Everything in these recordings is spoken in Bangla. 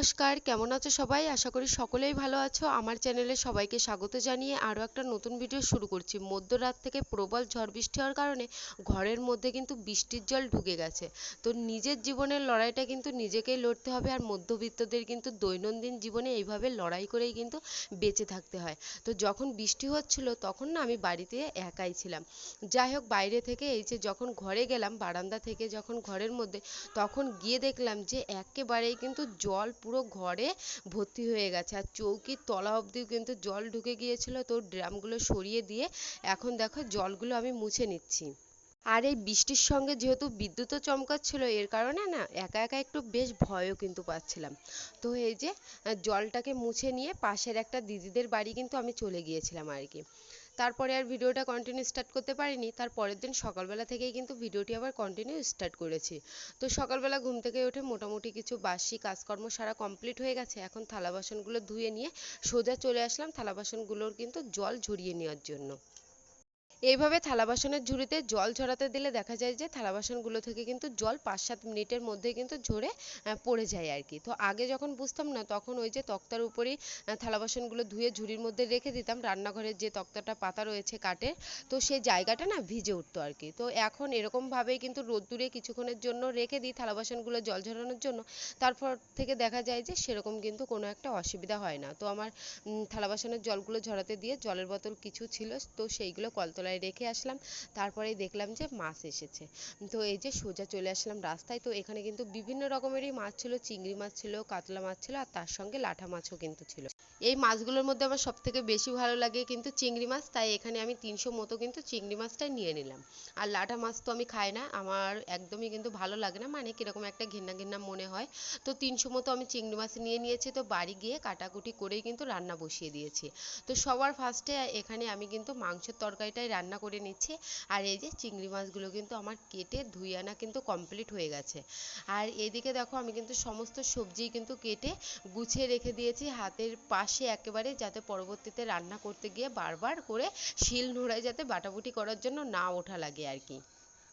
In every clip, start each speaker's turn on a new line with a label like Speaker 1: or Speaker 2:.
Speaker 1: নমস্কার, কেমন আছো সবাই? আশা করি সকলেই ভালো আছো। আমার চ্যানেলে সবাইকে স্বাগত জানিয়ে আরও একটা নতুন ভিডিও শুরু করছি। মধ্যরাত থেকে প্রবল ঝড় বৃষ্টি হওয়ার কারণে ঘরের মধ্যে কিন্তু বৃষ্টির জল ঢুকে গেছে। তো নিজের জীবনের লড়াইটা কিন্তু নিজেকেই লড়তে হবে আর মধ্যবিত্তদের কিন্তু দৈনন্দিন জীবনে এইভাবে লড়াই করেই কিন্তু বেঁচে থাকতে হয়। তো যখন বৃষ্টি হচ্ছিল তখন না আমি বাড়িতে একাই ছিলাম। যাই হোক, বাইরে থেকে এই যে যখন ঘরে গেলাম, বারান্দা থেকে যখন ঘরের মধ্যে, তখন গিয়ে দেখলাম যে একেবারেই কিন্তু জল পুরো ঘরে ভর্তি হয়ে গেছে। আর চৌকির তলা অবধিও কিন্তু জল ঢুকে গিয়েছিল, তো ড্রামগুলো সরিয়ে দিয়ে এখন দেখো জলগুলো আমি মুছে নিচ্ছি। আর এই বৃষ্টির সঙ্গে যেহেতু বিদ্যুৎও চমকাচ্ছিল, এর কারণে না একা একা একটু বেশ ভয়ও কিন্তু পাচ্ছিলাম। তো এই যে জলটাকে মুছে নিয়ে পাশের একটা দিদিদের বাড়ি কিন্তু আমি চলে গিয়েছিলাম আর কি। তারপরে আর ভিডিওটা কন্টিনিউ স্টার্ট করতে পারিনি। তার পরের দিন সকালবেলা থেকেই কিন্তু ভিডিওটি আবার কন্টিনিউ স্টার্ট করেছি। তো সকালবেলা ঘুম থেকে উঠে মোটামুটি কিছু বাসি কাজকর্ম সারা কমপ্লিট হয়ে গেছে। এখন থালা বাসনগুলো ধুয়ে নিয়ে সোজা চলে আসলাম। থালা বাসনগুলোর কিন্তু জল ঝরিয়ে নেওয়ার জন্য। এইভাবে থালা বাসনের ঝুড়িতে জল ঝরাতে দিলে দেখা যায় যে থালা বাসনগুলো থেকে কিন্তু জল পাঁচ সাত মিনিটের মধ্যে কিন্তু ঝরে পড়ে যায় আর কি তো আগে যখন বুঝতাম না, তখন ওই যে তক্তার উপরেই থালা বাসনগুলো ধুয়ে ঝুড়ির মধ্যে রেখে দিতাম। রান্নাঘরের যে তক্তাটা পাতা রয়েছে কাঠের, তো সেই জায়গাটা না ভিজে উঠতো আর কি তো এখন এরকম ভাবেই কিন্তু রোদ্দুরে কিছুক্ষণের জন্য রেখে দিই থালা বাসনগুলো জল ঝরানোর জন্য। তারপর থেকে দেখা যায় যে সেরকম কিন্তু কোনো একটা অসুবিধা হয় না। তো আমার থালা বাসনের জলগুলো ঝরাতে দিয়ে জলের বোতল কিছু ছিল, তো সেইগুলো কলতলায় রেখে আসলাম। তারপরেই দেখলাম যে মাছ এসেছে। তো এই যে সোজা চলে আসলাম রাস্তায়, তো এখানে কিন্তু বিভিন্ন রকমেরই মাছ ছিল। চিংড়ি মাছ ছিল, কাতলা মাছ ছিল, আর তার সঙ্গে লাঠা মাছও কিন্তু ছিল। এই মাছগুলোর মধ্যে আমার সব থেকে বেশি ভালো লাগে কিন্তু চিংড়ি মাছ, তাই এখানে আমি তিনশো মতো কিন্তু চিংড়ি মাছটাই নিয়ে নিলাম। আর লাঠা মাছ তো আমি খাই না, আমার একদমই কিন্তু ভালো লাগে না মানে কীরকম একটা ঘেন্না ঘেন্না মনে হয়। তো তিনশো মতো আমি চিংড়ি মাছ নিয়ে নিয়েছি, তো বাড়ি গিয়ে কাটাকুটি করেই কিন্তু রান্না বসিয়ে দিয়েছি। তো সবার ফার্স্টে এখানে আমি কিন্তু মাংসের তরকারিটাই রান্না করে নিচ্ছি। আর এই যে চিংড়ি মাছগুলো কিন্তু আমার কেটে ধুয়ে আনা কিন্তু কমপ্লিট হয়ে গেছে। আর এদিকে দেখো আমি কিন্তু সমস্ত সবজি কিন্তু কেটে গুছিয়ে রেখে দিয়েছি। হাতের পাশে একেবারে যাতে পরবর্তীতে রান্না করতে গিয়ে বারবার করে শিল নোড়ায় যাতে বাটাবুটি করার জন্য না ওঠা লাগে আর কি।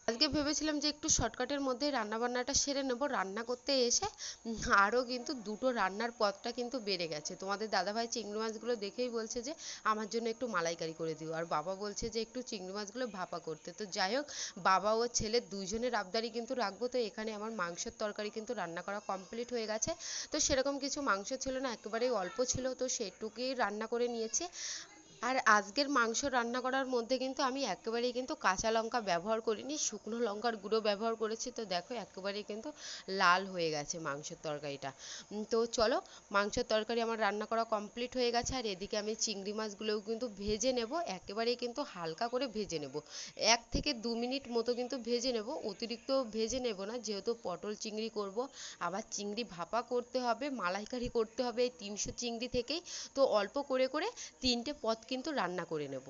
Speaker 1: আজকে ভেবেছিলাম যে একটু শর্টকাটের মধ্যে রান্না বান্নাটা সেরে নেব। রান্না করতে এসে আরও কিন্তু দুটো রান্নার পদটা কিন্তু বেড়ে গেছে। তোমাদের দাদাভাই চিংড়ি মাছগুলো দেখেই বলছে যে, আমার জন্য একটু মালাইকারি করে দিও। আর বাবা বলছে যে, একটু চিংড়ি মাছগুলো ভাপা করতে। তো যাই হোক, বাবা ও ছেলে দুইজনের আবদারই কিন্তু রাখব। তো এখানে আমার মাংসের তরকারি কিন্তু রান্না করা কমপ্লিট হয়ে গেছে। তো সেরকম কিছু মাংস ছিল না, একেবারেই অল্প ছিল। তো সেটুকুই রান্না করে নিয়েছি। আর আজকের মাংস রান্না করার মধ্যে কিন্তু আমি একেবারেই কিন্তু কাঁচা লঙ্কা ব্যবহার করিনি, শুকনো লঙ্কার গুঁড়ো ব্যবহার করেছি। তো দেখো, একেবারেই কিন্তু লাল হয়ে গেছে মাংসের তরকারিটা। তো চলো, মাংসের তরকারি আমার রান্না করা কমপ্লিট হয়ে গেছে। আর এদিকে আমি চিংড়ি মাছগুলোও কিন্তু ভেজে নেব, একেবারেই কিন্তু হালকা করে ভেজে নেব। এক থেকে দু মিনিট মতো কিন্তু ভেজে নেব, অতিরিক্ত ভেজে নেব না। যেহেতু পটল চিংড়ি করব, আবার চিংড়ি ভাপা করতে হবে, মালাইকারি করতে হবে এই তিনশো চিংড়ি থেকেই। তো অল্প করে করে তিনটে পদ কিন্তু রান্না করে নেব।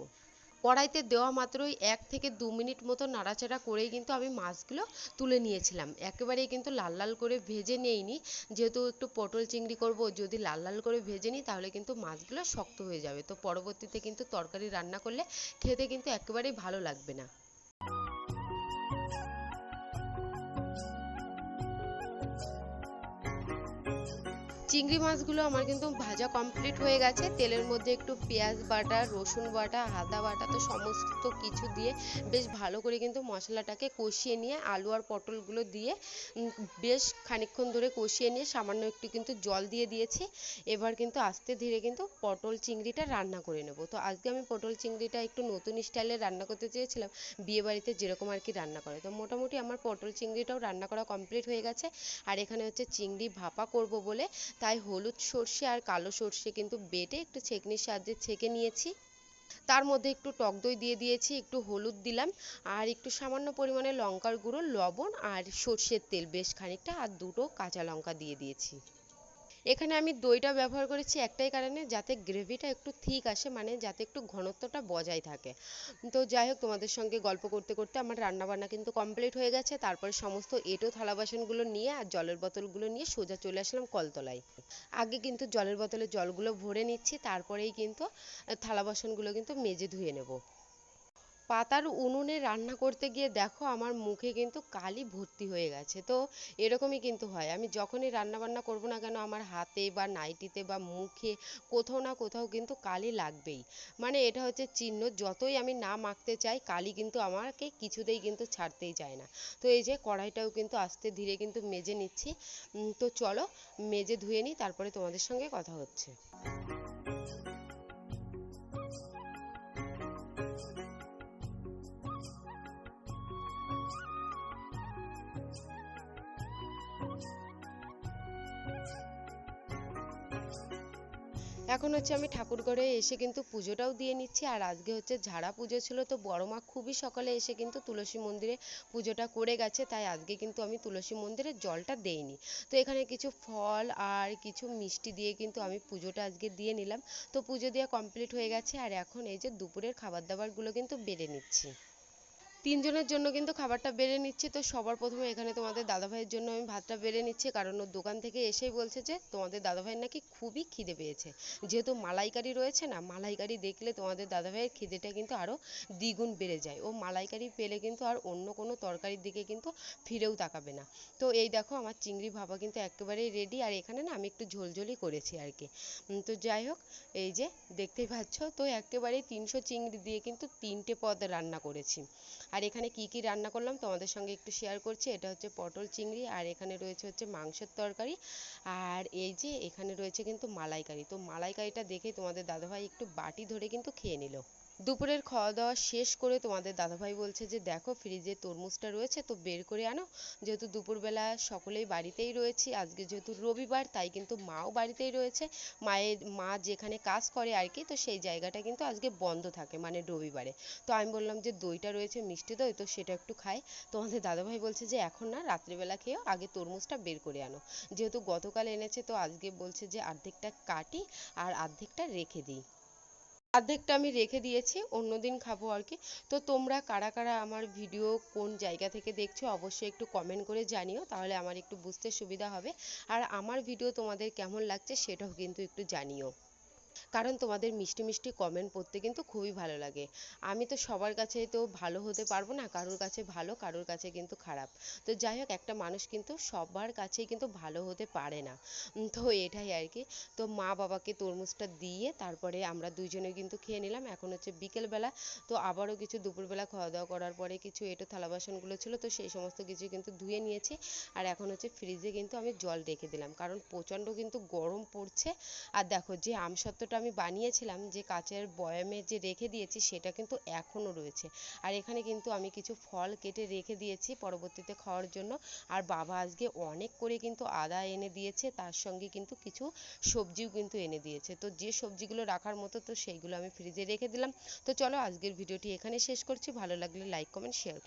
Speaker 1: কড়াইতে দেওয়া মাত্রই এক থেকে দু মিনিট মতো নাড়াচাড়া করেই কিন্তু আমি মাছগুলো তুলে নিয়েছিলাম। একেবারেই কিন্তু লাল লাল করে ভেজে নেইনি। যেহেতু একটু পটল চিংড়ি করব, যদি লাল লাল করে ভেজে নিই তাহলে কিন্তু মাছগুলো শক্ত হয়ে যাবে। তো পরবর্তীতে কিন্তু তরকারি রান্না করলে খেতে কিন্তু একেবারেই ভালো লাগবে না। চিংড়ি মাছগুলো আমার কিন্তু ভাজা কমপ্লিট হয়ে গেছে। তেলের মধ্যে একটু পেঁয়াজ বাটা, রসুন বাটা, আদা বাটা, তো সমস্ত কিছু দিয়ে বেশ ভালো করে কিন্তু মশলাটাকে কষিয়ে নিয়ে, আলু আর পটলগুলো দিয়ে বেশ খানিকক্ষণ ধরে কষিয়ে নিয়ে সামান্য একটু কিন্তু জল দিয়ে দিয়েছি। এবার কিন্তু আস্তে ধীরে কিন্তু পটল চিংড়িটা রান্না করে নেব। তো আজকে আমি পটল চিংড়িটা একটু নতুন স্টাইলে রান্না করতে চেয়েছিলাম বিয়ে বাড়িতে যেরকম আর কি রান্না করে। তো মোটামুটি আমার পটল চিংড়িটাও রান্না করা কমপ্লিট হয়ে গেছে। আর এখানে হচ্ছে চিংড়ি ভাপা করব বলে তাই হলুদ সর্ষে আর কালো সর্ষে কিন্তু বেটে একটু ছেঁকনির সাহায্যে ছেঁকে নিয়েছি। তার মধ্যে একটু টক দই দিয়ে দিয়েছি, একটু হলুদ দিলাম আর একটু সামান্য পরিমাণে লঙ্কার গুঁড়ো, লবণ আর সর্ষের তেল বেশ খানিকটা আর দুটো কাঁচা লঙ্কা দিয়ে দিয়েছি। এখানে আমি দইটা ব্যবহার করেছি একটাই কারণে যাতে গ্রেভিটা একটু থিক আসে মানে যাতে একটু ঘনত্বটা বজায় থাকে। তো যাই হোক, তোমাদের সঙ্গে গল্প করতে করতে আমার রান্না বান্না কিন্তু কমপ্লিট হয়ে গেছে। তারপরে সমস্ত এঁটো থালা বাসনগুলো নিয়ে আর জলের বোতলগুলো নিয়ে সোজা চলে আসলাম কলতলায়। আগে কিন্তু জলের বোতলে জলগুলো ভরে নিচ্ছি, তারপরেই কিন্তু থালা বাসনগুলো কিন্তু মেজে ধুয়ে নেব। পাতার উনুনে রান্না করতে গিয়ে দেখো আমার মুখে কিন্তু কালি ভর্তি হয়ে গেছে। তো এরকমই কিন্তু হয়। আমি যখনই রান্না বান্না করব না কেন, আমার হাতে বা নাইটিতে বা মুখে কোথাও না কোথাও কিন্তু কালি লাগবেই। মানে এটা হচ্ছে চিহ্ন, যতই আমি না মাখতে চাই, কালি কিন্তু আমাকে কিছুতেই কিন্তু ছাড়তেই চায় না। তো এই যে কড়াইটাও কিন্তু আস্তে ধীরে কিন্তু মেজে নিচ্ছি। তো চলো, মেজে ধুয়ে নিই, তারপরে তোমাদের সঙ্গে কথা হচ্ছে। এখন হচ্ছে আমি ঠাকুর ঘরে এসে কিন্তু পুজোটাও দিয়ে নিচ্ছি, আর আজকে হচ্ছে ঝাড়া পুজো ছিল তো বড় মা খুবই সকালে এসে কিন্তু তুলসী মন্দিরে পুজোটা করে গেছে, তাই আজকে কিন্তু আমি তুলসী মন্দিরে জলটা দেইনি। তো এখানে কিছু ফল আর কিছু মিষ্টি দিয়ে কিন্তু আমি পুজোটা আজকে দিয়ে নিলাম। তো পুজো দেওয়া কমপ্লিট হয়ে গেছে, আর এখন এই যে দুপুরের খাবার দাবারগুলো কিন্তু বেড়ে নিচ্ছি। তিনজনের জন্য কিন্তু খাবারটা বেড়ে নিচ্ছে। তো সবার প্রথমে এখানে তোমাদের দাদাভাইয়ের জন্য আমি ভাতটা বেড়ে নিচ্ছি, কারণ ওর দোকান থেকে এসেই বলছে যে তোমাদের দাদাভাইয়ের নাকি খুবই খিদে পেয়েছে। যেহেতু মালাইকারি রয়েছে না, মালাইকারি দেখলে তোমাদের দাদাভাইয়ের খিদেটা কিন্তু আরও দ্বিগুণ বেড়ে যায়। ও মালাইকারি পেলে কিন্তু আর অন্য কোনো তরকারির দিকে কিন্তু ফিরেও তাকাবে না। তো এই দেখো আমার চিংড়ি ভাপা কিন্তু একেবারেই রেডি আর এখানে না আমি একটু ঝোলঝোলই করেছি আর কি। তো যাই হোক, এই যে দেখতেই পাচ্ছ, তো একেবারেই তিনশো চিংড়ি দিয়ে কিন্তু তিনটে পদ রান্না করেছি। আর এখানে কি কি রান্না করলাম তোমাদের সঙ্গে একটু শেয়ার করছি। এটা হচ্ছে পটল চিংড়ি আর এখানে রয়েছে হচ্ছে মাংসের তরকারি। আর এই যে এখানে রয়েছে কিন্তু মালাইকারি। তো মালাইকারিটা দেখে তোমাদের দাদাভাই একটু বাটি ধরে কিন্তু খেয়ে নিল। দুপুরের খাওয়া দাওয়া শেষ করে তোমাদের দাদাভাই বলছে যে, দেখো ফ্রিজে তরমুজটা রয়েছে, তো বের করে আনো। যেহেতু দুপুরবেলা সকলেই বাড়িতেই রয়েছি, আজকে যেহেতু রবিবার, তাই কিন্তু মাও বাড়িতেই রয়েছে। মায়ের, মা যেখানে কাজ করে আর কি, তো সেই জায়গাটা কিন্তু আজকে বন্ধ থাকে মানে রবিবারে। তো আমি বললাম যে, দইটা রয়েছে মিষ্টি দই, তো সেটা একটু খাই। তোমাদের দাদাভাই বলছে যে, এখন না, রাত্রিবেলা খেয়েও আগে তরমুজটা বের করে আনো। যেহেতু গতকাল এনেছে, তো আজকে বলছে যে, অর্ধেকটা কাটি আর অর্ধেকটা রেখে দিই। অর্ধেকটা আমি রেখে দিয়েছি, অন্য দিন খাব আর কি। তো তোমরা কারা কারা আমার ভিডিও কোন জায়গা থেকে দেখছ অবশ্যই একটু কমেন্ট করে জানিও, তাহলে আমার একটু বুঝতে সুবিধা হবে। আর আমার ভিডিও তোমাদের কেমন লাগছে সেটাও কিন্তু একটু জানিও। কারণ তোমাদের মিষ্টি মিষ্টি কমেন্ট পড়তে কিন্তু খুবই ভালো লাগে। আমি তো সবার কাছে তো ভালো হতে পারব না, কারোর কাছে ভালো, কারোর কাছে কিন্তু খারাপ। তো যাই হোক, একটা মানুষ কিন্তু সবার কাছেই কিন্তু ভালো হতে পারে না। তো এটাই আর কি। তো মা বাবাকে তরমুজটা দিয়ে তারপরে আমরা দুইজনে কিন্তু খেয়ে নিলাম। এখন হচ্ছে বিকেলবেলা। তো আবারও কিছু দুপুরবেলা খাওয়া দাওয়া করার পরে কিছু এঁটো থালা বাসনগুলো ছিল। তো সেই সমস্ত কিছু কিন্তু ধুয়ে নিয়েছি। আর এখন হচ্ছে ফ্রিজে কিন্তু আমি জল রেখে দিলাম। কারণ প্রচণ্ড কিন্তু গরম পড়ছে। আর দেখো যে আমসত্ত্বটা আমি বানিয়েছিলাম, যে কাচের বয়ামে যে রেখে দিয়েছি সেটা কিন্তু এখনও রয়েছে। আর এখানে কিন্তু আমি কিছু ফল কেটে রেখে দিয়েছি পরবর্তীতে খাওয়ার জন্য। আর বাবা আজকে অনেক করে কিন্তু আদা এনে দিয়েছে, তার সঙ্গে কিন্তু কিছু সবজিও কিন্তু এনে দিয়েছে। তো যে সবজিগুলো রাখার মতো তো সেইগুলো আমি ফ্রিজে রেখে দিলাম। তো চলো আজকের ভিডিওটি এখানে শেষ করছি। ভালো লাগলে লাইক, কমেন্ট, শেয়ার করো।